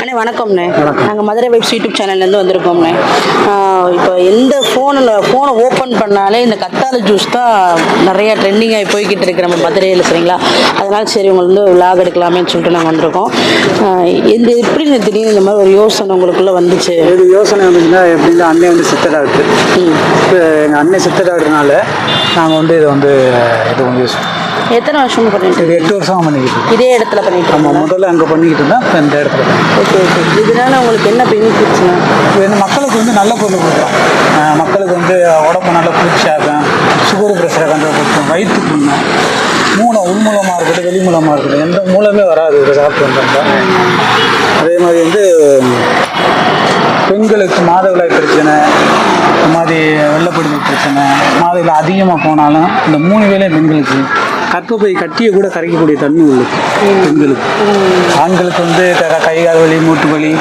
அண்ணே வணக்கம்ண்ணே. நாங்கள் மதுரை வைப்ஸ் யூடியூப் சேனல்லேருந்து வந்திருக்கோம்ண்ணே. இப்போ எந்த ஃபோனில் ஃபோனை ஓப்பன் பண்ணாலே இந்த கத்தாழை ஜூஸ் தான் நிறைய ட்ரெண்டிங் ஆகி போய்கிட்டு இருக்கு நம்ம மதுரையில் சரிங்களா? அதனால சரி உங்களுக்கு வந்து விலாக் எடுக்கலாமேன்னு சொல்லிட்டு நாங்கள் வந்திருக்கோம். இந்த எப்படி திடீர்னு இந்த மாதிரி ஒரு யோசனை உங்களுக்குள்ளே வந்துச்சு? இது யோசனை வந்துச்சுன்னா எப்படின்னா அண்ணன் வந்து சித்த டாக்டர் இப்போ எங்கள் அண்ணன் சித்த டாக்டர்னால நாங்கள் வந்து இதை வந்து இது வந்து எத்தனை வருஷம் பண்ணிட்டு இது எட்டு வருஷமாக பண்ணிக்கிட்டு இதே இடத்துல பண்ணிட்டு நம்ம முதல்ல அங்கே பண்ணிக்கிட்டு இருந்தோம் இப்போ இந்த இடத்துல ஓகே ஓகே. இதனால உங்களுக்கு என்ன. இப்போ இந்த மக்களுக்கு வந்து நல்ல பொருள் கொடுக்குறோம் மக்களுக்கு வந்து உடம்பு நல்ல குளிர்ச்சியாகும் சுகர் ப்ரெஷரை கண்ட்ரோல் வயிற்று புண்ணு மூளை உள்மூலமாக இருக்கட்டும் வெளி மூலமாக இருக்கட்டும் எந்த மூலமே வராது இதை சாப்பிட்டு வந்தோம்னா அதே மாதிரி வந்து பெண்களுக்கு மாதவிடாய் பிரச்சனை இந்த மாதிரி வெள்ளப்படுதல் பிரச்சனை மாதவிடாய் அதிகமாக போனாலும் இந்த மூணு வேலையும் பெண்களுக்கு கற்பப்பை கட்டியை கூட கரைக்கக்கூடிய தன்மை உள்ளது பெண்களுக்கு. ஆண்களுக்கு வந்து க- கை கால் வலி மூட்டு வலி